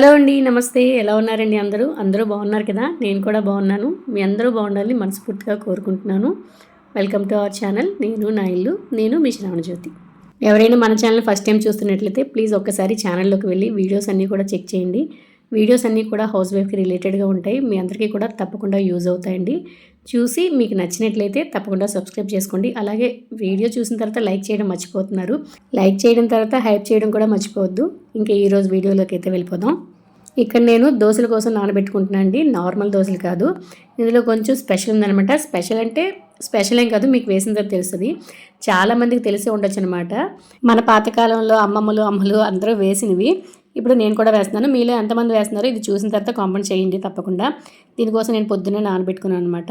Hello అండి నమస్తే. ఎలా ఉన్నారండి అందరూ? అందరూ బాగున్నారు కదా? నేను కూడా బాగున్నాను. మీ అందరూ బాగుండాలని మనస్ఫూర్తిగా కోరుకుంటున్నాను. వెల్కమ్ టు అవర్ ఛానల్ నేను నా ఇల్లు నేను మీ శ్రావణజ్యోతి. ఎవరైనా మన ఛానల్ ఫస్ట్ టైం చూస్తున్నట్లయితే ప్లీజ్ ఒక్కసారి ఛానల్లోకి వెళ్ళి వీడియోస్ అన్నీ కూడా చెక్ చేయండి. వీడియోస్ అన్నీ కూడా హౌస్ వైఫ్కి రిలేటెడ్గా ఉంటాయి. మీ అందరికీ కూడా తప్పకుండా యూజ్ అవుతాయండి. చూసి మీకు నచ్చినట్లయితే తప్పకుండా సబ్స్క్రైబ్ చేసుకోండి. అలాగే వీడియో చూసిన తర్వాత లైక్ చేయడం మర్చిపోతున్నారు. లైక్ చేయడం తర్వాత హైప్ చేయడం కూడా మర్చిపోవద్దు. ఇంకా ఈరోజు వీడియోలోకి అయితే వెళ్ళిపోదాం. ఇక్కడ నేను దోశల కోసం నానబెట్టుకుంటున్నాను అండి నార్మల్ దోశలు కాదు. ఇందులో కొంచెం స్పెషల్ ఉందనమాట స్పెషల్ అంటే స్పెషల్ ఏం కాదు మీకు వేసిన తర్వాత తెలుస్తుంది. చాలామందికి తెలిసి ఉండొచ్చు అనమాట మన పాతకాలంలో అమ్మమ్మలు అమ్మలు అందరూ వేసినవి. ఇప్పుడు నేను కూడా వేస్తున్నాను. మీలో ఎంతమంది వేస్తున్నారో ఇది చూసిన తర్వాత కామెంట్ చేయండి తప్పకుండా. దీనికోసం నేను పొద్దున్నే నానబెట్టుకున్నాను అనమాట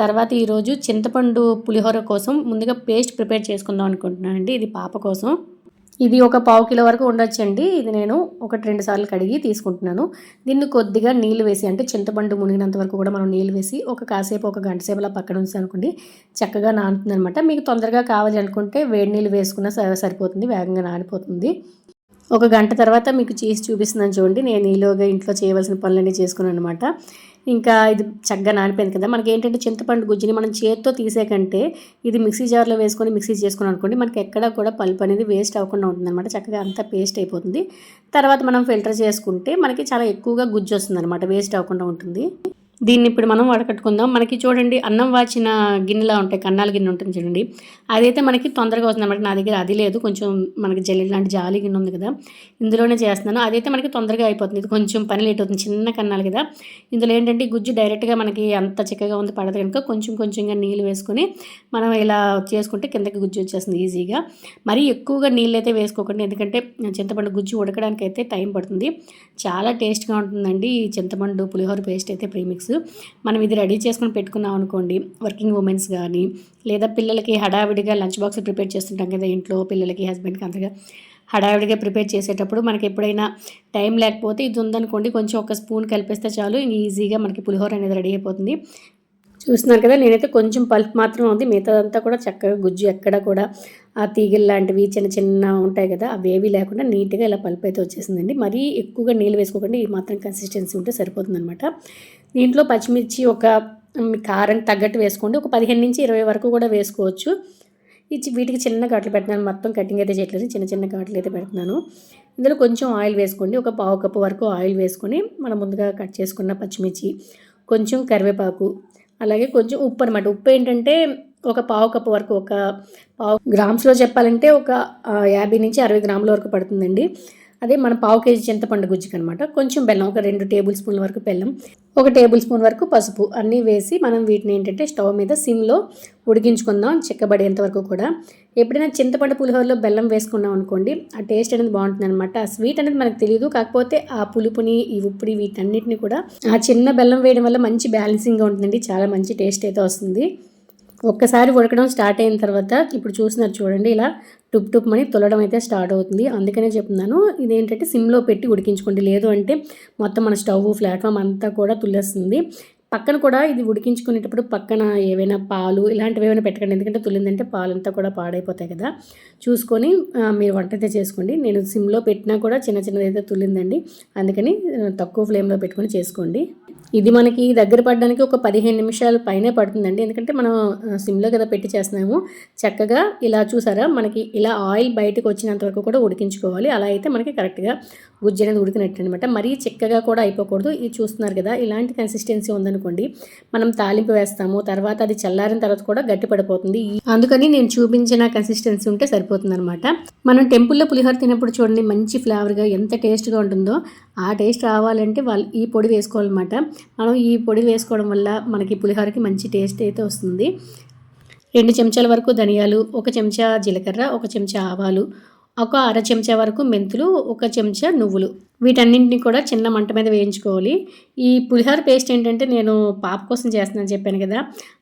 తర్వాత ఈరోజు చింతపండు పులిహోర కోసం ముందుగా పేస్ట్ ప్రిపేర్ చేసుకుందాం అనుకుంటున్నానండి. ఇది పాప కోసం. ఇది ఒక పావు కిలో వరకు ఉండొచ్చండి. ఇది నేను ఒకటి రెండు సార్లు కడిగి తీసుకుంటున్నాను. దీన్ని కొద్దిగా నీళ్ళు వేసి అంటే చింతపండు మునిగినంత వరకు కూడా మనం నీళ్ళు వేసి ఒక కాసేపు ఒక గంట సేపు అలా పక్కన ఉంచి అనుకోండి చక్కగా నానుతుంది అనమాట మీకు తొందరగా కావాలి అనుకుంటే వేడి నీళ్ళు వేసుకున్నా సరిపోతుంది వేగంగా నానిపోతుంది. ఒక గంట తర్వాత మీకు చేసి చూపిస్తున్నాను చూడండి. నేను ఈలోగా ఇంట్లో చేయవలసిన పనులన్నీ చేసుకున్నాను అనమాట ఇంకా ఇది చక్కగా నానిపోయింది కదా. మనకి ఏంటంటే చింతపండు గుజ్జుని మనం చేత్తో తీసే కంటే ఇది మిక్సీ జార్లో వేసుకొని మిక్సీ చేసుకుని అనుకోండి మనకి ఎక్కడ కూడా పల్ప్ అనేది వేస్ట్ అవ్వకుండా ఉంటుంది అనమాట చక్కగా అంతా పేస్ట్ అయిపోతుంది. తర్వాత మనం ఫిల్టర్ చేసుకుంటే మనకి చాలా ఎక్కువగా గుజ్జు వస్తుంది అనమాట వేస్ట్ అవ్వకుండా ఉంటుంది. దీన్ని ఇప్పుడు మనం వడకట్టుకుందాం. మనకి చూడండి అన్నం వాచిన గిన్నెలా ఉంటాయి కన్నాల గిన్నె ఉంటుంది చూడండి. అదైతే మనకి తొందరగా వస్తుంది. అనమాట నా దగ్గర అది లేదు. కొంచెం మనకి జల్లి లాంటి జాలి గిన్నె ఉంది కదా. ఇందులోనే చేస్తున్నాను. అదైతే మనకి తొందరగా అయిపోతుంది. ఇది కొంచెం పని లేట్ అవుతుంది. చిన్న కన్నాలు కదా. ఇందులో ఏంటంటే గుజ్జు డైరెక్ట్గా మనకి అంత చిక్కగా ఉంది పడదు కనుక కొంచెం కొంచెంగా నీళ్ళు వేసుకొని మనం ఇలా చేసుకుంటే కిందకి గుజ్జు వచ్చేస్తుంది ఈజీగా. మరీ ఎక్కువగా నీళ్ళు అయితే వేసుకోకండి. ఎందుకంటే చింతపండు గుజ్జు ఉడకడానికి అయితే టైం పడుతుంది. చాలా టేస్ట్గా ఉంటుందండి. ఈ చింతపండు పులిహోర పేస్ట్ అయితే ప్రీమిక్స్. మనం ఇది రెడీ చేసుకొని పెట్టుకున్నాం అనుకోండి వర్కింగ్ ఉమెన్స్ కానీ లేదా పిల్లలకి హడావిడిగా లంచ్ బాక్స్ ప్రిపేర్ చేస్తుంటాం కదా ఇంట్లో పిల్లలకి హస్బెండ్కి అంతగా హడావిడిగా ప్రిపేర్ చేసేటప్పుడు మనకి ఎప్పుడైనా టైం లేకపోతే ఇది ఉందనుకోండి కొంచెం ఒక స్పూన్ కలిపేస్తే చాలు ఈజీగా మనకి పులిహోర అనేది రెడీ అయిపోతుంది. చూస్తున్నారు కదా నేనైతే కొంచెం పల్ప్ మాత్రం ఉంది. మిగతాదంతా కూడా చక్కగా గుజ్జు ఎక్కడ కూడా ఆ తీగలు లాంటివి చిన్న చిన్న ఉంటాయి కదా అవి ఏవి లేకుండా నీట్గా ఇలా పల్ప్ అయితే వచ్చేసిందండి. మరీ ఎక్కువగా నీళ్ళు వేసుకోకుండా ఈ మాత్రం కన్సిస్టెన్సీ ఉంటే సరిపోతుందనమాట దీంట్లో పచ్చిమిర్చి ఒక కారం తగ్గట్టు వేసుకోండి. ఒక పదిహేను నుంచి ఇరవై వరకు కూడా వేసుకోవచ్చు. ఇచ్చి వీటికి చిన్న ఘాట్లు పెడుతున్నాను. మొత్తం కటింగ్ అయితే చేయట్లేదు. చిన్న చిన్న ఘాట్లు అయితే పెడుతున్నాను. ఇందులో కొంచెం ఆయిల్ వేసుకోండి. ఒక పావు కప్పు వరకు ఆయిల్ వేసుకొని మనం ముందుగా కట్ చేసుకున్న పచ్చిమిర్చి కొంచెం కరివేపాకు అలాగే కొంచెం ఉప్పు అనమాట ఉప్పు ఏంటంటే ఒక పావు కప్పు వరకు ఒక పావు గ్రామ్స్లో చెప్పాలంటే ఒక యాభై నుంచి అరవై గ్రాముల వరకు పడుతుందండి. అదే మన పావు కేజీ చింతపండు గుజ్జుకి అనమాట కొంచెం బెల్లం ఒక రెండు టేబుల్ స్పూన్ల వరకు బెల్లం ఒక టేబుల్ స్పూన్ వరకు పసుపు అన్నీ వేసి మనం వీటిని ఏంటంటే స్టవ్ మీద సిమ్లో ఉడికించుకుందాం చిక్కబడేంత వరకు కూడా. ఎప్పుడైనా చింతపండు పులిహోరలో బెల్లం వేసుకున్నాం అనుకోండి ఆ టేస్ట్ అనేది బాగుంటుంది అనమాట ఆ స్వీట్ అనేది మనకు తెలియదు కాకపోతే ఆ పులుపుని ఈ ఉప్పుని వీటన్నిటిని కూడా ఆ చిన్న బెల్లం వేయడం వల్ల మంచి బ్యాలెన్సింగ్గా ఉంటుందండి చాలా మంచి టేస్ట్ అయితే వస్తుంది. ఒక్కసారి ఉడకడం స్టార్ట్ అయిన తర్వాత ఇప్పుడు చూసినారు చూడండి ఇలా టుప్ టుప్ అని తొలడం అయితే స్టార్ట్ అవుతుంది. అందుకనే చెప్తున్నాను ఇదేంటంటే సిమ్లో పెట్టి ఉడికించుకోండి. లేదు అంటే మొత్తం మన స్టవ్ ప్లాట్ఫామ్ అంతా కూడా తుల్లేస్తుంది పక్కన కూడా ఇది ఉడికించుకునేటప్పుడు పక్కన ఏవైనా పాలు ఇలాంటివి ఏమైనా పెట్టకండి. ఎందుకంటే తుల్లిందంటే పాలంతా కూడా పాడైపోతాయి కదా. చూసుకొని మీరు వంట అయితే చేసుకోండి. నేను సిమ్లో పెట్టినా కూడా చిన్న చిన్నది అయితే అందుకని తక్కువ ఫ్లేమ్లో పెట్టుకొని చేసుకోండి. ఇది మనకి దగ్గర పడడానికి ఒక పదిహేను నిమిషాల పైనే పడుతుందండి. ఎందుకంటే మనం సిమ్లో కదా పెట్టి చేస్తున్నాము. చక్కగా ఇలా చూసారా? మనకి ఇలా ఆయిల్ బయటకు వచ్చినంత వరకు కూడా ఉడికించుకోవాలి. అలా అయితే మనకి కరెక్ట్గా గుజ్జు అనేది ఉడికినట్టు అనమాట మరీ చిక్కగా కూడా అయిపోకూడదు. ఇది చూస్తున్నారు కదా ఇలాంటి కన్సిస్టెన్సీ ఉందనుకోండి మనం తాలింపు వేస్తాము తర్వాత అది చల్లారిన తర్వాత కూడా గట్టి పడిపోతుంది. అందుకని నేను చూపించిన కన్సిస్టెన్సీ ఉంటే సరిపోతుంది అనమాట మనం టెంపుల్లో పులిహోర తినప్పుడు చూడండి మంచి ఫ్లేవర్గా ఎంత టేస్ట్గా ఉంటుందో ఆ టేస్ట్ రావాలంటే వాళ్ళు ఈ పొడి వేసుకోవాలన్నమాట. మనం ఈ పొడి వేసుకోవడం వల్ల మనకి పులిహోరకి మంచి టేస్ట్ అయితే వస్తుంది. రెండు చెంచాల వరకు ధనియాలు ఒక చెంచా జీలకర్ర ఒక చెంచా ఆవాలు ఒక అర చెంచా వరకు మెంతులు ఒక చెంచా నువ్వులు. వీటన్నింటిని కూడా చిన్న మంట మీద వేయించుకోవాలి. ఈ పులిహోర పేస్ట్ ఏంటంటే నేను పాప కోసం చేస్తున్నాను చెప్పాను కదా.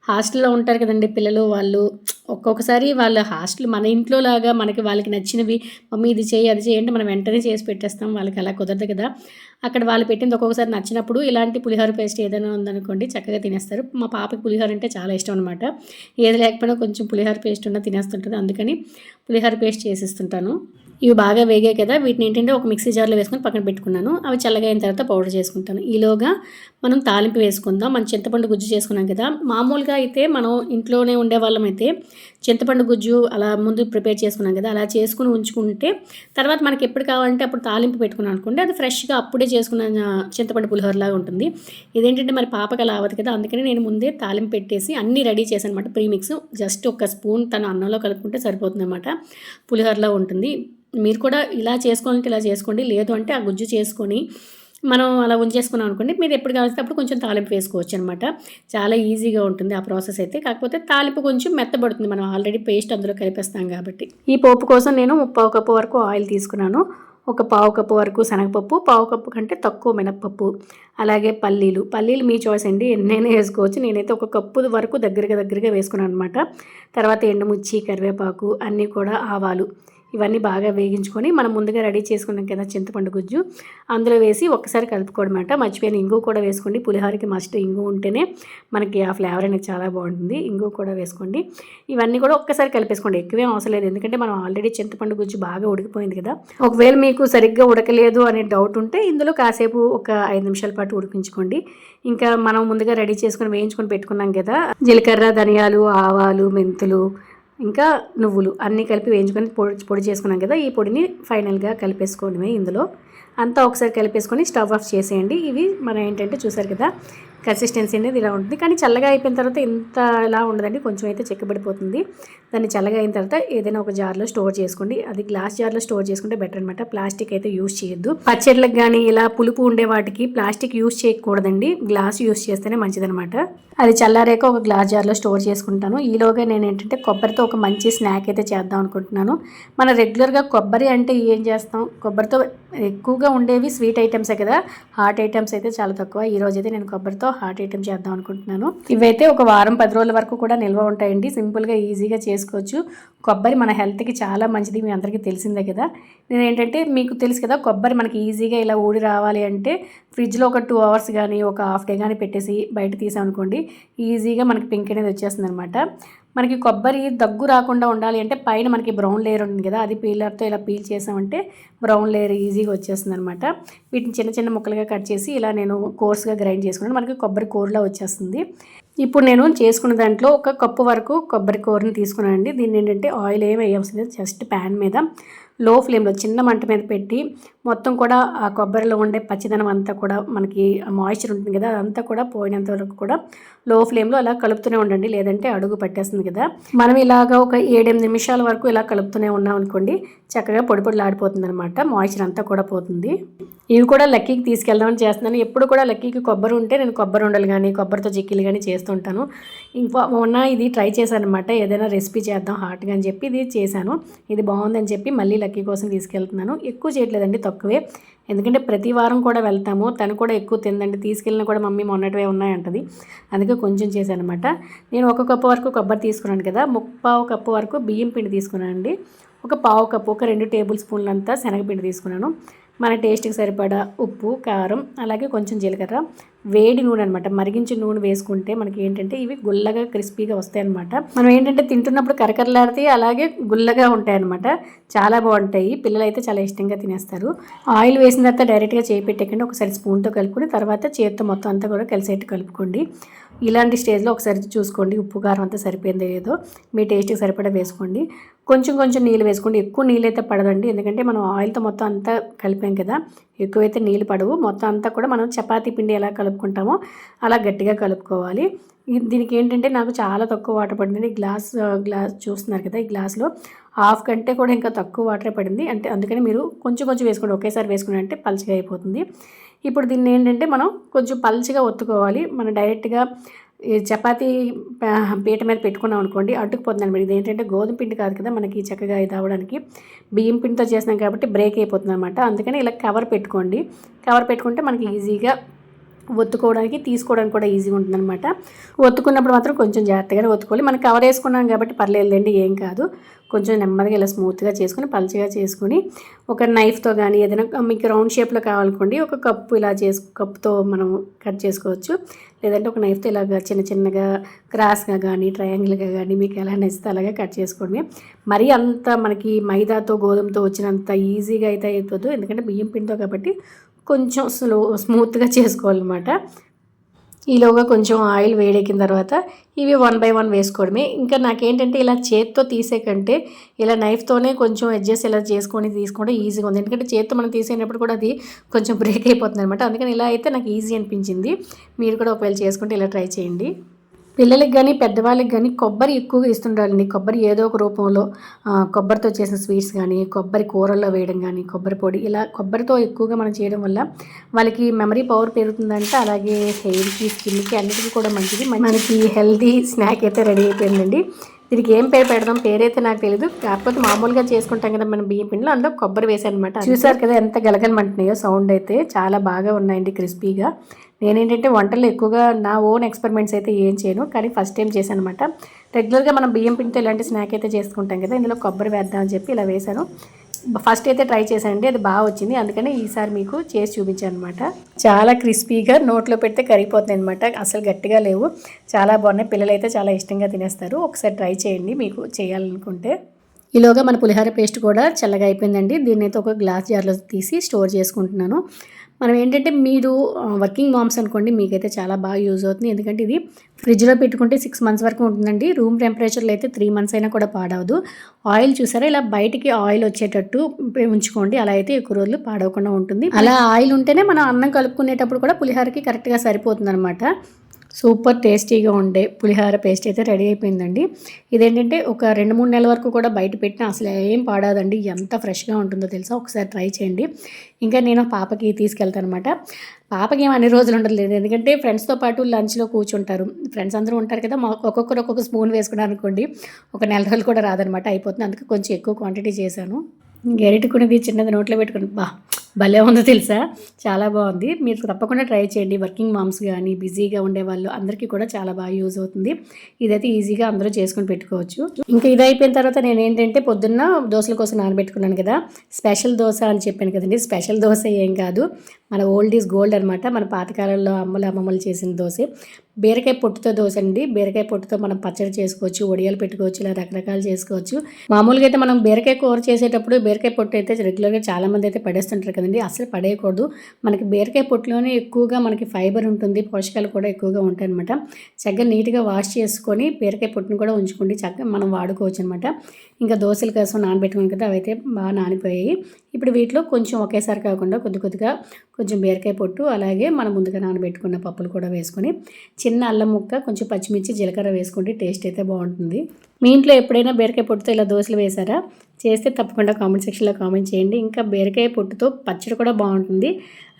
హాస్టల్లో ఉంటారు కదండి పిల్లలు వాళ్ళు. ఒక్కొక్కసారి వాళ్ళ హాస్టల్ మన ఇంట్లో లాగా మనకి వాళ్ళకి నచ్చినవి మమ్మీ ఇది చేయి అది చేయంటే మనం వెంటనే చేసి పెట్టేస్తాం. వాళ్ళకి అలా కుదరదు కదా. అక్కడ వాళ్ళు పెట్టింది ఒక్కొక్కసారి నచ్చినప్పుడు ఇలాంటి పులిహోర పేస్ట్ ఏదైనా ఉందనుకోండి చక్కగా తినేస్తారు. మా పాపకి పులిహోర అంటే చాలా ఇష్టం అనమాట ఏది లేకపోయినా కొంచెం పులిహోర పేస్ట్ ఉన్నా తినేస్తుంటుంది. అందుకని పులిహోర పేస్ట్ చేసిస్తుంటాను. ఇవి బాగా వేగాయి కదా వీటిని ఏంటంటే ఒక మిక్సీ జార్లో వేసుకొని పక్కన పెట్టుకున్నాను. అవి చల్లగా అయిన తర్వాత పౌడర్ చేసుకుంటాను. ఈలోగా మనం తాలింపు వేసుకుందాం. మనం చింతపండు గుజ్జు చేసుకున్నాం కదా. మామూలుగా అయితే మనం ఇంట్లోనే ఉండే వాళ్ళం అయితే చింతపండు గుజ్జు అలా ముందు ప్రిపేర్ చేసుకున్నాం కదా అలా చేసుకుని ఉంచుకుంటే తర్వాత మనకి ఎప్పుడు కావాలంటే అప్పుడు తాలింపు పెట్టుకున్నాం అనుకోండి అది ఫ్రెష్గా అప్పుడే చేసుకున్న చింతపండు పులిహోరలాగా ఉంటుంది. ఇదేంటంటే మరి పాపకి అలా అవ్వదు కదా అందుకని నేను ముందే తాలింపు పెట్టేసి అన్నీ రెడీ చేశాను అనమాట ప్రీమిక్స్ జస్ట్ ఒక స్పూన్ తన అన్నంలో కలుపుకుంటే సరిపోతుంది అనమాట పులిహోరలా ఉంటుంది. మీరు కూడా ఇలా చేసుకోవాలంటే ఇలా చేసుకోండి లేదు అంటే ఆ గుజ్జు చేసుకొని మనం అలా ఉంచేసుకున్నాం అనుకోండి మీరు ఎప్పుడు కావాల్సిన అప్పుడు కొంచెం తాలింపు వేసుకోవచ్చు అనమాట చాలా ఈజీగా ఉంటుంది ఆ ప్రాసెస్ అయితే. కాకపోతే తాలింపు కొంచెం మెత్తబడుతుంది. మనం ఆల్రెడీ పేస్ట్ అందులో కలిపేస్తాం కాబట్టి. ఈ పోపు కోసం నేను ముప్పావు కప్పు వరకు ఆయిల్ తీసుకున్నాను. ఒక పావు కప్పు వరకు శనగపప్పు పావు కప్పు కంటే తక్కువ మినప్పప్పు. అలాగే పల్లీలు. పల్లీలు మీ చాయిస్ అండి. ఎన్నైనా వేసుకోవచ్చు. నేనైతే ఒక కప్పు వరకు దగ్గరగా దగ్గరగా వేసుకున్నాను అనమాట తర్వాత ఎండుమిర్చి కరివేపాకు అన్నీ కూడా ఆవాలు. ఇవన్నీ బాగా వేగించుకొని మనం ముందుగా రెడీ చేసుకున్నాం కదా చింతపండు గుజ్జు. అందులో వేసి ఒక్కసారి కలుపుకోవడం మర్చిపోయిన. ఇంగు కూడా వేసుకోండి. పులిహోరకి మస్ట్ ఇంగు ఉంటేనే మనకి ఆ ఫ్లేవర్ అనేది చాలా బాగుంటుంది. ఇంగు కూడా వేసుకోండి. ఇవన్నీ కూడా ఒక్కసారి కలిపేసుకోండి. ఎక్కువేం అవసరం లేదు. ఎందుకంటే మనం ఆల్రెడీ చింతపండు గుజ్జు బాగా ఉడికిపోయింది కదా. ఒకవేళ మీకు సరిగ్గా ఉడకలేదు అనే డౌట్ ఉంటే ఇందులో కాసేపు ఒక ఐదు నిమిషాల పాటు ఉడికించుకోండి. ఇంకా మనం ముందుగా రెడీ చేసుకొని వేయించుకొని పెట్టుకున్నాం కదా. జీలకర్ర ధనియాలు ఆవాలు మెంతులు ఇంకా నువ్వులు అన్నీ కలిపి వేయించుకొని పొడి పొడి చేసుకున్నాం కదా ఈ పొడిని ఫైనల్గా కలిపేసుకోవడమే ఇందులో. అంతా ఒకసారి కలిపేసుకొని స్టవ్ ఆఫ్ చేసేయండి. ఇవి మనం ఏంటంటే చూసారు కదా కన్సిస్టెన్సీ అనేది ఇలా ఉంటుంది. కానీ చల్లగా అయిపోయిన తర్వాత ఇంత ఇలా ఉండదండి. కొంచెం అయితే చెక్కబడిపోతుంది. దాన్ని చల్లగా అయిన తర్వాత ఏదైనా ఒక జార్లో స్టోర్ చేసుకోండి. అది గ్లాస్ జార్లో స్టోర్ చేసుకుంటే బెటర్ అనమాట ప్లాస్టిక్ అయితే యూస్ చేయొద్దు. పచ్చళ్ళకి కానీ ఇలా పులుపు ఉండే వాటికి ప్లాస్టిక్ యూస్ చేయకూడదండి. గ్లాస్ యూస్ చేస్తేనే మంచిదనమాట అది చల్లారాక ఒక గ్లాస్ జార్లో స్టోర్ చేసుకుంటాను. ఈలోగా నేను ఏంటంటే కొబ్బరితో ఒక మంచి స్నాక్ అయితే చేద్దాం అనుకుంటున్నాను. మన రెగ్యులర్గా కొబ్బరి అంటే ఏం చేస్తాం? కొబ్బరితో ఎక్కువగా ఉండేవి స్వీట్ ఐటమ్సే కదా. హాట్ ఐటమ్స్ అయితే చాలా తక్కువ. ఈ అయితే నేను కొబ్బరితో హార్ట్ ఐటమ్ చేద్దాం అనుకుంటున్నాను. ఇవైతే ఒక వారం పది రోజుల వరకు కూడా నిల్వ ఉంటాయండి. సింపుల్గా ఈజీగా చేసుకోవచ్చు. కొబ్బరి మన హెల్త్కి చాలా మంచిది మీ అందరికీ తెలిసిందే కదా. నేను ఏంటంటే మీకు తెలుసు కదా కొబ్బరి మనకి ఈజీగా ఇలా ఊడి రావాలి అంటే ఫ్రిడ్జ్లో ఒక టూ అవర్స్ కానీ ఒక హాఫ్ డే కానీ పెట్టేసి బయట తీసామనుకోండి ఈజీగా మనకి పింక్ అనేది వచ్చేస్తుంది అనమాట మనకి కొబ్బరి దగ్గు రాకుండా ఉండాలి అంటే పైన మనకి బ్రౌన్ లేయర్ ఉంటుంది కదా అది పీలర్తో ఇలా పీల్ చేసామంటే బ్రౌన్ లేయర్ ఈజీగా వచ్చేస్తుంది అనమాట వీటిని చిన్న చిన్న ముక్కలుగా కట్ చేసి ఇలా నేను కోర్స్గా గ్రైండ్ చేసుకున్నాను. మనకి కొబ్బరి కూరలో వచ్చేస్తుంది. ఇప్పుడు నేను చేసుకున్న దాంట్లో ఒక కప్పు వరకు కొబ్బరి కూరని తీసుకున్నానండి. దీన్ని ఏంటంటే ఆయిల్ ఏమి వేయాల్సింది జస్ట్ ప్యాన్ మీద. లో ఫ్లేమ్లో చిన్న మంట మీద పెట్టి మొత్తం కూడా ఆ కొబ్బరిలో ఉండే పచ్చిదనం అంతా కూడా మనకి మాయిశ్చర్ ఉంటుంది కదా అదంతా కూడా పోయినంత వరకు కూడా లో ఫ్లేమ్లో అలా కలుపుతూనే ఉండండి. లేదంటే అడుగు పట్టేస్తుంది కదా. మనం ఇలాగ ఒక ఏడెనిమిది నిమిషాల వరకు ఇలా కలుపుతూనే ఉన్నాం అనుకోండి చక్కగా పొడి పొడిలాడిపోతుంది అనమాట మాయిశ్చర్ అంతా కూడా పోతుంది. ఇవి కూడా లక్కీకి తీసుకెళ్దామని చేస్తున్నాను. ఎప్పుడు కూడా లక్కీకి కొబ్బరి ఉంటే నేను కొబ్బరి ఉండలు కానీ కొబ్బరితో చిక్కీలు కానీ చేస్తుంటాను ఇంకా మొన్న ఇది ట్రై చేశాను అనమాట ఏదైనా రెసిపీ చేద్దాం హాట్గా అని చెప్పి ఇది చేశాను. ఇది బాగుందని చెప్పి మళ్ళీ లక్కీ కోసం తీసుకెళ్తున్నాను. ఎక్కువ చేయట్లేదండి తక్కువే. ఎందుకంటే ప్రతి వారం కూడా వెళ్తాము. తను కూడా ఎక్కువ తిందండి. తీసుకెళ్ళిన కూడా మమ్మీ మొన్నటివే ఉన్నాయంటది. అందుకే కొంచెం చేశాను అనమాట నేను ఒక కప్పు వరకు కొబ్బరి తీసుకున్నాను కదా ముప్పావు కప్పు వరకు బియ్యం పిండి తీసుకున్నాను అండి ఒక పావు కప్పు ఒక రెండు టేబుల్ స్పూన్లంతా శనగపిండి తీసుకున్నాను. మన టేస్ట్కి సరిపడా ఉప్పు కారం అలాగే కొంచెం జీలకర్ర వేడి నూనె అనమాట మరిగించిన నూనె వేసుకుంటే మనకి ఏంటంటే ఇవి గుల్లగా క్రిస్పీగా వస్తాయి అనమాట మనం ఏంటంటే తింటున్నప్పుడు కరకరలాడితే అలాగే గుల్లగా ఉంటాయి అనమాట చాలా బాగుంటాయి. పిల్లలు అయితే చాలా ఇష్టంగా తినేస్తారు. ఆయిల్ వేసిన తర్వాత డైరెక్ట్గా చేయి పెట్టకండి ఒకసారి స్పూన్తో కలుపుకొని తర్వాత చేతితో మొత్తం అంతా కూడా కలిసేట్టు కలుపుకోండి. ఇలాంటి స్టేజ్లో ఒకసారి చూసుకోండి. ఉప్పు కారం అంతా సరిపోయిందో లేదో మీ టేస్ట్కి సరిపడా వేసుకోండి. కొంచెం కొంచెం నీళ్ళు వేసుకోండి. ఎక్కువ నీళ్ళు అయితే పడదండి. ఎందుకంటే మనం ఆయిల్తో మొత్తం అంతా కలిపాం కదా ఎక్కువైతే నీళ్ళు పడవు. మొత్తం అంతా కూడా మనం చపాతీ పిండి ఎలా కలుపుకుంటామో అలా గట్టిగా కలుపుకోవాలి. దీనికి ఏంటంటే నాకు చాలా తక్కువ వాటర్ పడింది. గ్లాస్ గ్లాస్ చూస్తున్నారు కదా ఈ గ్లాస్లో హాఫ్ కంటే కూడా ఇంకా తక్కువ వాటర్ పడింది. అంటే అందుకని మీరు కొంచెం కొంచెం వేసుకోండి. ఒకేసారి వేసుకుని అంటే పలుచగా అయిపోతుంది. ఇప్పుడు దీన్ని ఏంటంటే మనం కొంచెం పలుచగా ఒత్తుకోవాలి. మనం డైరెక్ట్గా ఈ చపాతీ పీట మీద పెట్టుకున్నాం అనుకోండి అడ్డుకుపోతుంది అనమాట ఇది ఏంటంటే గోధుమ పిండి కాదు కదా మనకి చక్కగా ఇది అవ్వడానికి. బియ్యం పిండితో చేసినాం కాబట్టి బ్రేక్ అయిపోతుంది అనమాట అందుకని ఇలా కవర్ పెట్టుకోండి. కవర్ పెట్టుకుంటే మనకి ఈజీగా ఒత్తుకోవడానికి తీసుకోవడానికి కూడా ఈజీగా ఉంటుందన్నమాట. ఒత్తుకున్నప్పుడు మాత్రం కొంచెం జాగ్రత్తగానే ఒత్తుకోవాలి. మనం కవర్ వేసుకున్నాం కాబట్టి పర్లేదులేండి ఏం కాదు. కొంచెం నెమ్మదిగా ఇలా స్మూత్గా చేసుకొని పలచగా చేసుకొని ఒక నైఫ్తో కానీ ఏదైనా మీకు రౌండ్ షేప్లో కావాలనుకోండి ఒక కప్పు ఇలా చేసు కప్పుతో మనం కట్ చేసుకోవచ్చు. లేదంటే ఒక నైఫ్తో ఇలాగ చిన్న చిన్నగా క్రాస్గా కానీ ట్రయాంగిల్గా కానీ మీకు ఎలా నచ్చితే అలాగే కట్ చేసుకోండి. మరీ అంత మనకి మైదాతో గోధుమతో వచ్చినంత ఈజీగా అయితే అయిపోదు. ఎందుకంటే బియ్యం పిండితో కాబట్టి కొంచెం స్లో స్మూత్గా చేసుకోవాలన్నమాట. ఈలోగా కొంచెం ఆయిల్ వేడెక్కిన తర్వాత ఇవి వన్ బై వన్ వేసుకోవడమే. ఇంకా నాకేంటంటే ఇలా చేత్తో తీసే కంటే ఇలా నైఫ్తోనే కొంచెం అడ్జస్ట్ ఇలా చేసుకొని తీసుకుంటే ఈజీగా ఉంది. ఎందుకంటే చేత్తో మనం తీసేటప్పుడు కూడా అది కొంచెం బ్రేక్ అయిపోతుంది అనమాట అందుకని ఇలా అయితే నాకు ఈజీ అనిపించింది. మీరు కూడా ఒకవేళ చేసుకుంటే ఇలా ట్రై చేయండి. పిల్లలకి కానీ పెద్దవాళ్ళకి కానీ కొబ్బరి ఎక్కువగా ఇస్తుండాలండి కొబ్బరి ఏదో ఒక రూపంలో కొబ్బరితో చేసిన స్వీట్స్ కానీ కొబ్బరి కూరల్లో వేయడం కానీ కొబ్బరి పొడి ఇలా కొబ్బరితో ఎక్కువగా మనం చేయడం వల్ల వాళ్ళకి మెమరీ పవర్ పెరుగుతుందంటే. అలాగే హెయిర్కి స్కిన్కి అన్నిటికీ కూడా మంచిది. మనకి హెల్తీ స్నాక్ అయితే రెడీ అయిపోయిందండి. దీనికి ఏం పేరు పెడదాం? పేరైతే నాకు తెలియదు కాకపోతే మామూలుగా చేసుకుంటాం కదా మనం బియ్యం పిండిలో. అందులో కొబ్బరి వేసాను అనమాట చూసారు కదా ఎంత గలగలమంటున్నాయో సౌండ్ అయితే చాలా బాగా ఉన్నాయండి క్రిస్పీగా. నేనేంటంటే వంటలు ఎక్కువగా నా ఓన్ ఎక్స్పెరిమెంట్స్ అయితే ఏం చేయను కానీ ఫస్ట్ టైం చేశాను అనమాట రెగ్యులర్గా మనం బియ్యం పిండితో ఇలాంటి స్నాక్ అయితే చేసుకుంటాం కదా ఇందులో కొబ్బరి వేద్దామని చెప్పి ఇలా వేశాను. ఫస్ట్ అయితే ట్రై చేశానండి అది బాగా వచ్చింది. అందుకనే ఈసారి మీకు చేసి చూపించాను అనమాట చాలా క్రిస్పీగా నోట్లో పెడితే కరిగిపోతుంది అనమాట అసలు గట్టిగా లేవు. చాలా బాగున్నాయి పిల్లలు అయితే చాలా ఇష్టంగా తినేస్తారు. ఒకసారి ట్రై చేయండి మీకు చేయాలనుకుంటే. ఈలోగా మన పులిహోర పేస్ట్ కూడా చల్లగా అయిపోయిందండి. దీన్ని అయితే ఒక గ్లాస్ జార్లో తీసి స్టోర్ చేసుకుంటున్నాను. మనం ఏంటంటే మీరు వర్కింగ్ మామ్స్ అనుకోండి మీకైతే చాలా బాగా యూజ్ అవుతుంది. ఎందుకంటే ఇది ఫ్రిడ్జ్లో పెట్టుకుంటే సిక్స్ మంత్స్ వరకు ఉంటుందండి. రూమ్ టెంపరేచర్లో అయితే త్రీ మంత్స్ అయినా కూడా పాడవదు. ఆయిల్ చూసారా? ఇలా బయటికి ఆయిల్ వచ్చేటట్టు ఉంచుకోండి. అలా అయితే ఎక్కువ రోజులు పాడవకుండా ఉంటుంది. అలా ఆయిల్ ఉంటేనే మనం అన్నం కలుపుకునేటప్పుడు కూడా పులిహోరకి కరెక్ట్గా సరిపోతుంది అనమాట సూపర్ టేస్టీగా ఉండే పులిహార పేస్ట్ అయితే రెడీ అయిపోయిందండి. ఇదేంటంటే ఒక రెండు మూడు నెలల వరకు కూడా బయట పెట్టినా అసలు ఏం పాడదండి. ఎంత ఫ్రెష్గా ఉంటుందో తెలుసా? ఒకసారి ట్రై చేయండి. ఇంకా నేను పాపకి తీసుకెళ్తాను అనమాట పాపకి ఏం అన్ని రోజులు ఉండలేదు ఎందుకంటే ఫ్రెండ్స్తో పాటు లంచ్లో కూర్చుంటారు. ఫ్రెండ్స్ అందరూ ఉంటారు కదా మా ఒక్కొక్కరు ఒక్కొక్క స్పూన్ వేసుకున్నారు అనుకోండి ఒక నెల రోజులు కూడా రాదనమాట. అయిపోతుంది. అందుకే కొంచెం ఎక్కువ క్వాంటిటీ చేశాను. గెరిటుకునేది చిన్నది నోట్లో పెట్టుకుని బా భలే ఉందో తెలుసా? చాలా బాగుంది. మీరు తప్పకుండా ట్రై చేయండి. వర్కింగ్ మామ్స్ కానీ బిజీగా ఉండే వాళ్ళు అందరికీ కూడా చాలా బాగా యూజ్ అవుతుంది. ఇదైతే ఈజీగా అందరూ చేసుకొని పెట్టుకోవచ్చు. ఇంకా ఇది అయిపోయిన తర్వాత నేను ఏంటంటే పొద్దున్న దోశల కోసం నానబెట్టుకున్నాను కదా. స్పెషల్ దోశ అని చెప్పాను కదండి. స్పెషల్ దోశ ఏం కాదు. మన ఓల్డ్ ఈజ్ గోల్డ్ అనమాట మన పాతకాలంలో అమ్మలు అమ్మమ్మలు చేసిన దోశ. బీరకాయ పొట్టుతో దోశ అండి బీరకాయ పొట్టుతో మనం పచ్చడి చేసుకోవచ్చు వడియాలు పెట్టుకోవచ్చు ఇలా రకరకాలు చేసుకోవచ్చు. మామూలుగా అయితే మనం బీరకాయ కూర చేసేటప్పుడు బీరకాయ పొట్టు అయితే రెగ్యులర్గా చాలామంది అయితే పడేస్తుంటారు కదండి. అసలు పడేయకూడదు. మనకి బీరకాయ పొట్టులోనే ఎక్కువగా మనకి ఫైబర్ ఉంటుంది పోషకాలు కూడా ఎక్కువగా ఉంటాయి అనమాట చక్కగా నీట్గా వాష్ చేసుకొని బీరకాయ పొట్టును కూడా ఉంచుకోండి. చక్కగా మనం వాడుకోవచ్చు అనమాట ఇంకా దోశల కోసం నానబెట్టుకుని కదా అవైతే బాగా నానిపోయాయి. ఇప్పుడు వీటిలో కొంచెం ఒకేసారి కాకుండా కొద్ది కొద్దిగా కొంచెం బీరకాయ పొట్టు అలాగే మనం ముందుగా నానబెట్టుకున్న పప్పులు కూడా వేసుకొని చిన్న అల్లం ముక్క కొంచెం పచ్చిమిర్చి జీలకర్ర వేసుకుంటే టేస్ట్ అయితే బాగుంటుంది. మీ ఇంట్లో ఎప్పుడైనా బీరకాయ పొట్టుతో ఇలా దోశలు వేసారా చేస్తే తప్పకుండా కామెంట్ సెక్షన్లో కామెంట్ చేయండి. ఇంకా బీరకాయ పొట్టుతో పచ్చడి కూడా బాగుంటుంది.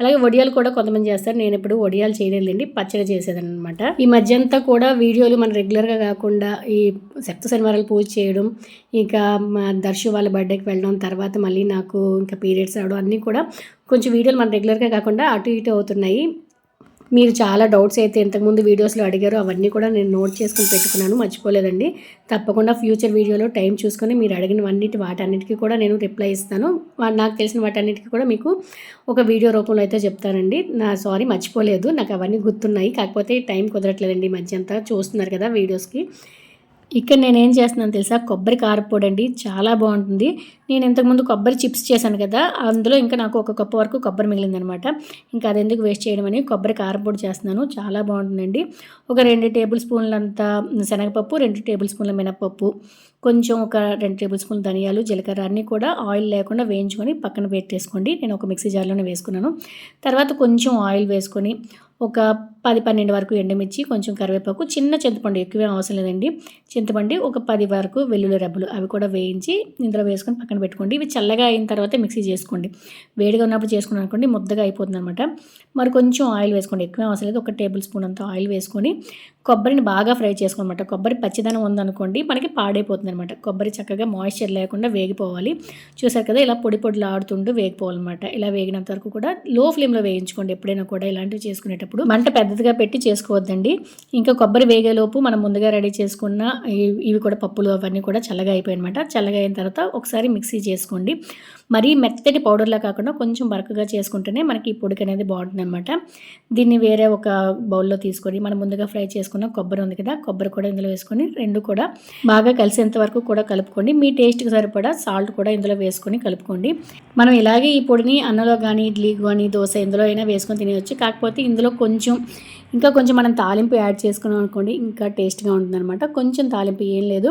అలాగే వడియాలు కూడా కొంతమంది చేస్తారు. నేను ఇప్పుడు వడియాలు చేయలేదండి పచ్చడి చేసేదాన్ని అనమాట ఈ మధ్య అంతా కూడా వీడియోలు మన రెగ్యులర్గా కాకుండా ఈ సప్త శనివారాలు పూజ చేయడం ఇంకా మా దర్శు వాళ్ళ బర్త్డేకి వెళ్ళడం తర్వాత మళ్ళీ నాకు ఇంకా పీరియడ్స్ రావడం అన్నీ కూడా కొంచెం వీడియోలు మన రెగ్యులర్గా కాకుండా అటు ఇటు అవుతున్నాయి. మీరు చాలా డౌట్స్ అయితే ఇంతకుముందు వీడియోస్లో అడిగారు అవన్నీ కూడా నేను నోట్ చేసుకుని పెట్టుకున్నాను మర్చిపోలేదండి. తప్పకుండా ఫ్యూచర్ వీడియోలో టైం చూసుకొని మీరు అడిగినవన్నిటి వాటన్నిటికీ కూడా నేను రిప్లై ఇస్తాను. నాకు తెలిసిన వాటన్నిటికీ కూడా మీకు ఒక వీడియో రూపంలో అయితే చెప్తానండి. నా సారీ మర్చిపోలేదు. నాకు అవన్నీ గుర్తున్నాయి. కాకపోతే టైం కుదరట్లేదండి మధ్య అంతా చూస్తున్నారు కదా వీడియోస్కి ఇక్కడ నేనేం చేస్తున్నాను తెలుసా? కొబ్బరి కారపొడి అండి చాలా బాగుంటుంది. నేను ఇంతకుముందు కొబ్బరి చిప్స్ చేశాను కదా అందులో ఇంకా నాకు ఒక కప్పు వరకు కొబ్బరి మిగిలిందనమాట. ఇంకా అది ఎందుకు వేస్ట్ చేయడం అని కొబ్బరి కారపొడి చేస్తున్నాను. చాలా బాగుంటుందండి. ఒక రెండు టేబుల్ స్పూన్లంత శనగపప్పు రెండు టేబుల్ స్పూన్ల మినపప్పు కొంచెం ఒక రెండు టేబుల్ స్పూన్ ధనియాలు జీలకర్ర అన్నీ కూడా ఆయిల్ లేకుండా వేయించుకొని పక్కన పెట్టేసుకోండి. నేను ఒక మిక్సీ జార్లోనే వేసుకున్నాను. తర్వాత కొంచెం ఆయిల్ వేసుకొని ఒక పది పన్నెండు వరకు ఎండుమిర్చి కొంచెం కరివేపాకు చిన్న చింతపండు ఎక్కువే అవసరం లేదండి. చింతపండు ఒక పది వరకు వెల్లుల్లి రబ్బులు అవి కూడా వేయించి ఇందులో వేసుకొని పక్కన పెట్టుకోండి. ఇవి చల్లగా అయిన తర్వాత మిక్సీ చేసుకోండి. వేడిగా ఉన్నప్పుడు చేసుకున్నాం అనుకోండి ముద్దగా అయిపోతుంది అనమాట మరి కొంచెం ఆయిల్ వేసుకోండి. ఎక్కువ అవసరం లేదు. ఒక టేబుల్ స్పూన్ అంత ఆయిల్ వేసుకొని కొబ్బరిని బాగా ఫ్రై చేసుకోనమాట కొబ్బరి పచ్చిదనం ఉందనుకోండి మనకి పాడైపోతుంది అనమాట కొబ్బరి చక్కగా మాయిశ్చర్ లేకుండా వేగిపోవాలి. చూసారు కదా ఇలా పొడి పొడిలు ఆడుతుంటూ వేగిపోవాలన్నమాట. ఇలా వేగినంత వరకు కూడా లో ఫ్లేమ్లో వేయించుకోండి ఎప్పుడైనా కూడా ఇలాంటివి చేసుకునేటప్పుడు. మంట పెద్ద పెద్దదిగా పెట్టి చేసుకోవద్దండి. ఇంకా కొబ్బరి వేగేలోపు మనం ముందుగా రెడీ చేసుకున్న ఇవి కూడా పప్పులు అవన్నీ కూడా చల్లగా అయిపోయాయి చల్లగా అయిన తర్వాత ఒకసారి మిక్సీ చేసుకోండి. మరీ మెత్తటి పౌడర్లా కాకుండా కొంచెం బరకగా చేసుకుంటేనే మనకి ఈ పొడికి అనేది బాగుంటుంది అనమాట దీన్ని వేరే ఒక బౌల్లో తీసుకొని మనం ముందుగా ఫ్రై చేసుకున్న కొబ్బరి ఉంది కదా కొబ్బరి కూడా ఇందులో వేసుకొని రెండు కూడా బాగా కలిసేంత వరకు కూడా కలుపుకోండి. మీ టేస్ట్కి సరిపడా సాల్ట్ కూడా ఇందులో వేసుకొని కలుపుకోండి. మనం ఇలాగే ఈ పొడిని అన్నంలో కానీ ఇడ్లీ కానీ దోశ ఇందులో అయినా వేసుకొని తినేయచ్చు. కాకపోతే ఇందులో కొంచెం ఇంకా కొంచెం మనం తాలింపు యాడ్ చేసుకున్నాం అనుకోండి ఇంకా టేస్ట్గా ఉంటుందన్నమాట. కొంచెం తాలింపు ఏం లేదు.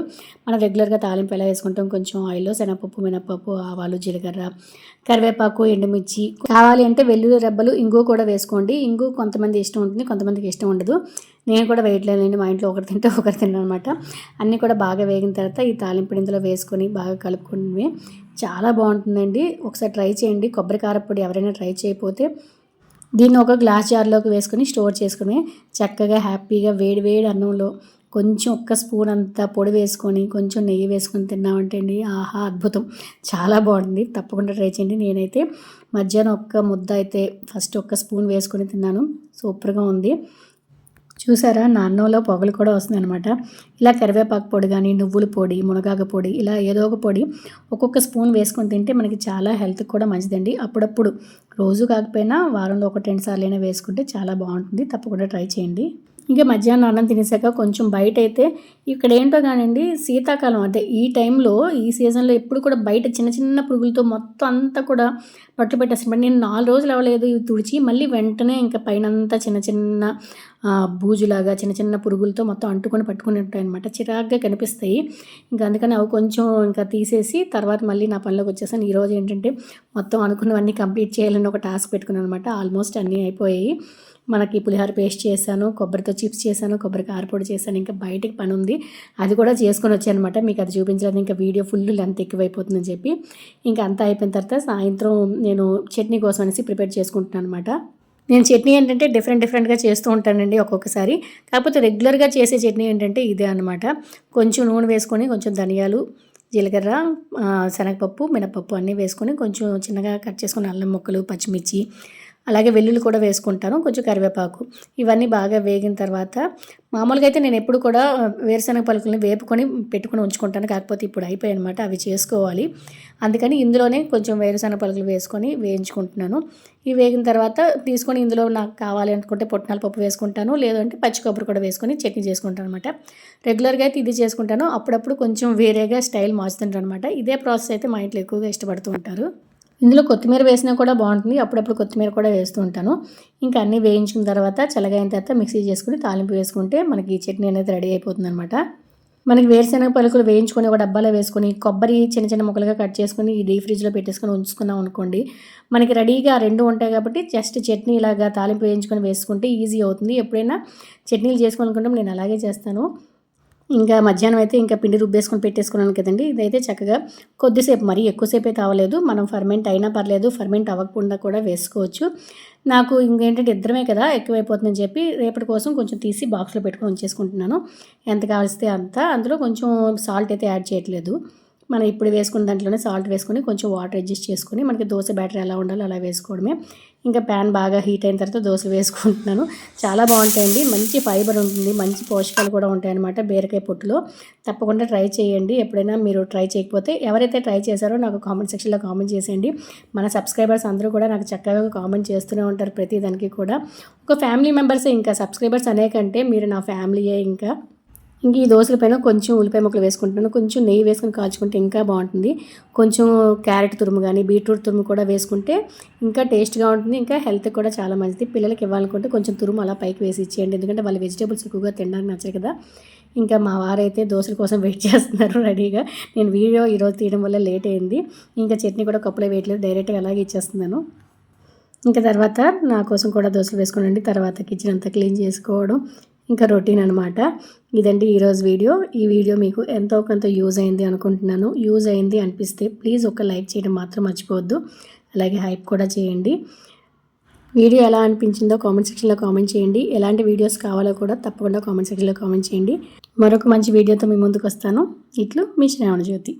మనం రెగ్యులర్గా తాలింపు ఎలా వేసుకుంటాం? కొంచెం ఆయిల్లో శనగపప్పు మినపప్పు ఆవాలు జీలకర్ర కరివేపాకు ఎండుమిర్చి కావాలి అంటే వెల్లుల్లి రెబ్బలు ఇంగు కూడా వేసుకోండి. ఇంగు కొంతమంది ఇష్టం ఉంటుంది కొంతమందికి ఇష్టం ఉండదు. నేను కూడా వేయట్లేదండి మా ఇంట్లో ఒకరు తింటే ఒకరు తిన్నాను అనమాట అన్నీ కూడా బాగా వేగిన తర్వాత ఈ తాలింపు ఇందులో వేసుకొని బాగా కలుపుకుని చాలా బాగుంటుందండి. ఒకసారి ట్రై చేయండి. కొబ్బరి కారపొడి ఎవరైనా ట్రై చేయకపోతే దీన్ని ఒక గ్లాస్ జార్లోకి వేసుకొని స్టోర్ చేసుకుని చక్కగా హ్యాపీగా వేడి వేడి అన్నంలో కొంచెం ఒక్క స్పూన్ అంతా పొడి వేసుకొని కొంచెం నెయ్యి వేసుకొని తిన్నామంటే అండి ఆహా అద్భుతం. చాలా బాగుంది. తప్పకుండా ట్రై చేయండి. నేనైతే మధ్యాహ్నం ఒక్క ముద్ద అయితే ఫస్ట్ ఒక్క స్పూన్ వేసుకొని తిన్నాను. సూపర్గా ఉంది. చూసారా? నా అన్నంలో పొగలు కూడా వస్తుంది అనమాట ఇలా కరివేపాకు పొడి కానీ నువ్వుల పొడి మునగాకు పొడి ఇలా ఏదో ఒక పొడి ఒక్కొక్క స్పూన్ వేసుకొని తింటే మనకి చాలా హెల్త్ కూడా మంచిదండి. అప్పుడప్పుడు రోజు కాకపోయినా వారంలో ఒకటి రెండు సార్లు అయినా వేసుకుంటే చాలా బాగుంటుంది. తప్పకుండా ట్రై చేయండి. ఇంకా మధ్యాహ్నం అన్నం తినేసాక కొంచెం బయట అయితే ఇక్కడ ఏంటో కానివ్వండి శీతాకాలం. అంటే ఈ టైంలో ఈ సీజన్లో ఎప్పుడు కూడా బయట చిన్న చిన్న పురుగులతో మొత్తం అంతా కూడా పట్టు పెట్టేస్తాను నేను నాలుగు రోజులు అవ్వలేదు ఇవి తుడిచి మళ్ళీ వెంటనే ఇంకా పైన అంతా చిన్న చిన్న బూజులాగా చిన్న చిన్న పురుగులతో మొత్తం అంటుకొని పట్టుకుని ఉంటాయి అనమాట చిరాగ్గా కనిపిస్తాయి. ఇంకా అందుకని అవి కొంచెం ఇంకా తీసేసి తర్వాత మళ్ళీ నా పనిలోకి వచ్చేసాను. ఈరోజు ఏంటంటే మొత్తం అనుకున్నవన్నీ కంప్లీట్ చేయాలని ఒక టాస్క్ పెట్టుకున్నాను అనమాట ఆల్మోస్ట్ అన్నీ అయిపోయాయి. మనకి పులిహోర పేస్ట్ చేశాను కొబ్బరితో చిప్స్ చేశాను కొబ్బరి కారపొడి చేశాను ఇంకా బయటికి పని ఉంది. అది కూడా చేసుకొని వచ్చానమాట. మీకు అది చూపించలేదు. ఇంకా వీడియో ఫుల్ లెంత్ ఎక్కువైపోతుందని చెప్పి. ఇంకా అంతా అయిపోయిన తర్వాత సాయంత్రం నేను చట్నీ కోసం అనేసి ప్రిపేర్ చేసుకుంటున్నాను అనమాట నేను చట్నీ ఏంటంటే డిఫరెంట్ డిఫరెంట్గా చేస్తూ ఉంటానండి ఒక్కొక్కసారి. కాకపోతే రెగ్యులర్గా చేసే చట్నీ ఏంటంటే ఇదే అనమాట కొంచెం నూనె వేసుకొని కొంచెం ధనియాలు జీలకర్ర శనగపప్పు మినపప్పు అన్నీ వేసుకొని కొంచెం చిన్నగా కట్ చేసుకుని అల్లం ముక్కలు పచ్చిమిర్చి అలాగే వెల్లుల్లి కూడా వేసుకుంటాను కొంచెం కరివేపాకు. ఇవన్నీ బాగా వేగిన తర్వాత మామూలుగా అయితే నేను ఎప్పుడు కూడా వేరుశనగ పలుకుల్ని వేపుకొని పెట్టుకొని ఉంచుకుంటాను. కాకపోతే ఇప్పుడు అయిపోయాయి అనమాట అవి చేసుకోవాలి. అందుకని ఇందులోనే కొంచెం వేరుశనగ పలుకులు వేసుకొని వేయించుకుంటున్నాను. ఇవి వేగిన తర్వాత తీసుకొని ఇందులో నాకు కావాలి అనుకుంటే పొట్నాల పప్పు వేసుకుంటాను లేదంటే పచ్చి కొబ్బరి కూడా వేసుకొని చట్నీ చేసుకుంటాను అనమాట రెగ్యులర్గా అయితే ఇది చేసుకుంటాను. అప్పుడప్పుడు కొంచెం వేరేగా స్టైల్ మార్చుతుంటాను అనమాట ఇదే ప్రాసెస్ అయితే మా ఇంట్లో ఎక్కువగా ఇష్టపడుతూ ఉంటారు. ఇందులో కొత్తిమీర వేసినా కూడా బాగుంటుంది. అప్పుడప్పుడు కొత్తిమీర కూడా వేస్తూ ఉంటాను. ఇంకా అన్నీ వేయించిన తర్వాత చల్లగైన తర్వాత మిక్సీ చేసుకుని తాలింపు వేసుకుంటే మనకి ఈ చట్నీ అనేది రెడీ అయిపోతుంది అనమాట మనకి వేరుశనగ పలుకులు వేయించుకొని ఒక డబ్బాలో వేసుకొని కొబ్బరి చిన్న చిన్న ముక్కలుగా కట్ చేసుకొని ఈ డీ ఫ్రిడ్జ్లో పెట్టేసుకొని ఉంచుకున్నాం అనుకోండి మనకి రెడీగా రెండు ఉంటాయి కాబట్టి జస్ట్ చట్నీ ఇలాగా తాలింపు వేయించుకొని వేసుకుంటే ఈజీ అవుతుంది. ఎప్పుడైనా చట్నీలు చేసుకోవాలనుకుంటే నేను అలాగే చేస్తాను. ఇంకా మధ్యాహ్నం అయితే ఇంకా పిండి రుబ్బేసుకొని పెట్టేసుకున్నాను కదండి. ఇదైతే చక్కగా కొద్దిసేపు మరీ ఎక్కువసేపు అయితే అవ్వలేదు మనం ఫర్మెంట్ అయినా పర్లేదు ఫర్మెంట్ అవ్వకుండా కూడా వేసుకోవచ్చు. నాకు ఇంకేంటంటే ఇద్దరమే కదా ఎక్కువైపోతుందని చెప్పి రేపటి కోసం కొంచెం తీసి బాక్స్లో పెట్టుకొని ఉంచేసుకుంటున్నాను. ఎంత కావలిస్తే అంత. అందులో కొంచెం సాల్ట్ అయితే యాడ్ చేయట్లేదు. మనం ఇప్పుడు వేసుకున్న దాంట్లోనే సాల్ట్ వేసుకొని కొంచెం వాటర్ అడ్జస్ట్ చేసుకొని మనకి దోశ బ్యాటర్ ఎలా ఉండాలో అలా వేసుకోవడమే. ఇంకా ప్యాన్ బాగా హీట్ అయిన తర్వాత దోశలు వేసుకుంటున్నాను. చాలా బాగుంటాయండి. మంచి ఫైబర్ ఉంటుంది. మంచి పోషకాలు కూడా ఉంటాయన్నమాట బీరకాయ పొట్టులో. తప్పకుండా ట్రై చేయండి. ఎప్పుడైనా మీరు ట్రై చేయకపోతే ఎవరైతే ట్రై చేశారో నాకు కామెంట్ సెక్షన్లో కామెంట్ చేసేయండి. మన సబ్స్క్రైబర్స్ అందరూ కూడా నాకు చక్కగా కామెంట్ చేస్తూనే ఉంటారు ప్రతి దానికి కూడా. ఒక ఫ్యామిలీ మెంబర్సే ఇంకా సబ్స్క్రైబర్స్ అనేకంటే మీరు నా ఫ్యామిలీయే ఇంకా ఇంక ఈ దోశల పైన కొంచెం ఉల్లిపాయ ముక్కలు వేసుకుంటున్నాను. కొంచెం నెయ్యి వేసుకొని కాల్చుకుంటే ఇంకా బాగుంటుంది. కొంచెం క్యారెట్ తురుము కానీ బీట్రూట్ తురుము కూడా వేసుకుంటే ఇంకా టేస్ట్గా ఉంటుంది. ఇంకా హెల్త్ కూడా చాలా మంచిది. పిల్లలకి ఇవ్వాలనుకుంటే కొంచెం తురుము అలా పైకి వేసి ఇచ్చేయండి. ఎందుకంటే వాళ్ళు వెజిటేబుల్స్ ఎక్కువగా తినడానికి నచ్చరు కదా. ఇంకా మా వారైతే దోశల కోసం వెయిట్ చేస్తున్నారు రెడీగా. నేను వీడియో ఈరోజు తీయడం వల్ల లేట్ అయింది. ఇంకా చట్నీ కూడా కప్పులో వేయట్లేదు. డైరెక్ట్గా అలాగే ఇచ్చేస్తున్నాను. ఇంకా తర్వాత నా కోసం కూడా దోశలు వేసుకోనండి. తర్వాత కిచెన్ అంతా క్లీన్ చేసుకోవడం. ఇంకా రొటీన్ అనమాట ఇదండి ఈరోజు వీడియో. ఈ వీడియో మీకు ఎంతో కొంత యూజ్ అయింది అనుకుంటున్నాను. యూజ్ అయింది అనిపిస్తే ప్లీజ్ ఒక లైక్ చేయడం మాత్రం మర్చిపోవద్దు. అలాగే హైప్ కూడా చేయండి. వీడియో ఎలా అనిపించిందో కామెంట్ సెక్షన్లో కామెంట్ చేయండి. ఎలాంటి వీడియోస్ కావాలో కూడా తప్పకుండా కామెంట్ సెక్షన్లో కామెంట్ చేయండి. మరొక మంచి వీడియోతో మీ ముందుకు వస్తాను. ఇట్లు మీ శ్రావణ జ్యోతి